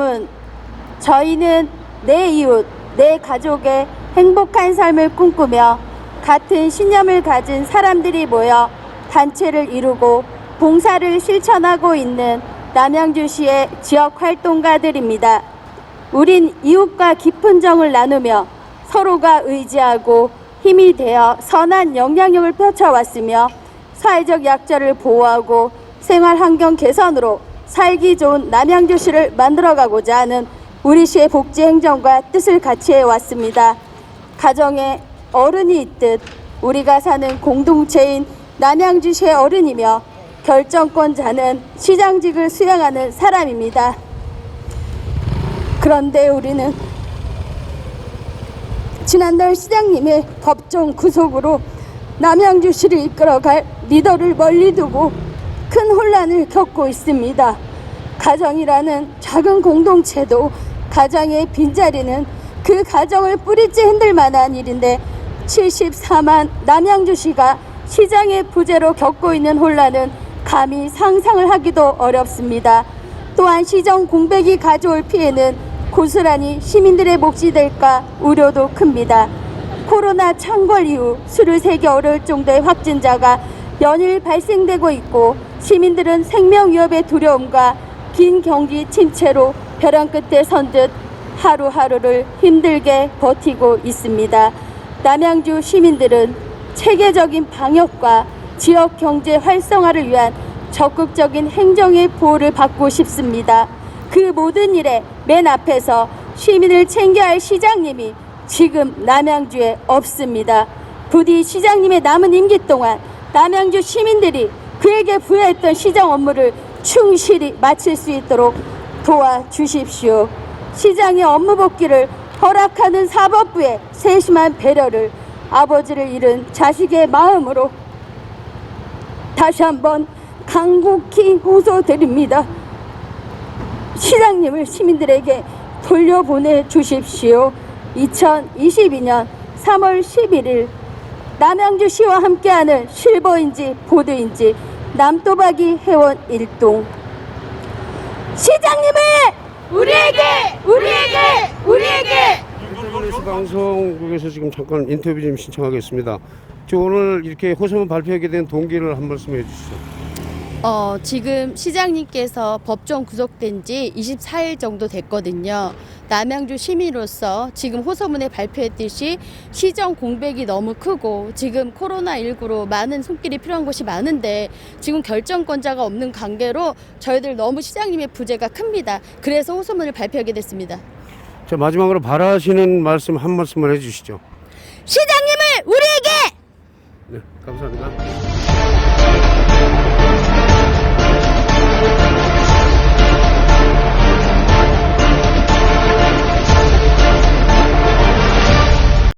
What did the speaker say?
소문 저희는 내 이웃, 내 가족의 행복한 삶을 꿈꾸며 같은 신념을 가진 사람들이 모여 단체를 이루고 봉사를 실천하고 있는 남양주시의 지역 활동가들입니다. 우린 이웃과 깊은 정을 나누며 서로가 의지하고 힘이 되어 선한 영향력을 펼쳐왔으며 사회적 약자를 보호하고 생활 환경 개선으로 살기 좋은 남양주시를 만들어가고자 하는 우리 시의 복지 행정과 뜻을 같이 해왔습니다. 가정에 어른이 있듯 우리가 사는 공동체인 남양주시의 어른이며 결정권자는 시장직을 수행하는 사람입니다. 그런데 우리는 지난달 시장님의 법정 구속으로 남양주시를 이끌어갈 리더를 멀리 두고 큰 혼란을 겪고 있습니다. 가정이라는 작은 공동체도 가정의 빈자리는 그 가정을 뿌리째 흔들 만한 일인데 74만 남양주시가 시장의 부재로 겪고 있는 혼란은 감히 상상을 하기도 어렵습니다. 또한 시정 공백이 가져올 피해는 고스란히 시민들의 몫이 될까 우려도 큽니다. 코로나 창궐 이후 술을 세기 어려울 정도의 확진자가 연일 발생되고 있고 시민들은 생명 위협의 두려움과 긴 경기 침체로 벼랑 끝에 선 듯 하루하루를 힘들게 버티고 있습니다. 남양주 시민들은 체계적인 방역과 지역 경제 활성화를 위한 적극적인 행정의 보호를 받고 싶습니다. 그 모든 일에 맨 앞에서 시민을 챙겨야 할 시장님이 지금 남양주에 없습니다. 부디 시장님의 남은 임기 동안 남양주 시민들이 그에게 부여했던 시장 업무를 충실히 마칠 수 있도록 도와주십시오. 시장의 업무 복귀를 허락하는 사법부의 세심한 배려를 아버지를 잃은 자식의 마음으로 다시 한번 강국히 호소드립니다. 시장님을 시민들에게 돌려보내 주십시오. 2022년 3월 11일 남양주시와 함께하는 실버인지 보드인지 남도박이 회원 일동 시장님을 우리에게 우리에게 우리에게 인터뷰에서 방송국에서 지금 잠깐 인터뷰 좀 신청하겠습니다. 저 오늘 이렇게 호소문 발표하게 된 동기를 한 말씀 해주시죠. 어, 지금 시장님께서 법정 구속된 지 24일 정도 됐거든요. 남양주 시민으로서 지금 호소문에 발표했듯이 시정 공백이 너무 크고 지금 코로나19로 많은 손길이 필요한 곳이 많은데 지금 결정권자가 없는 관계로 저희들 너무 시장님의 부재가 큽니다. 그래서 호소문을 발표하게 됐습니다. 자 마지막으로 바라시는 말씀 한 말씀만 해주시죠. 시장님을 우리에게! 네, 감사합니다.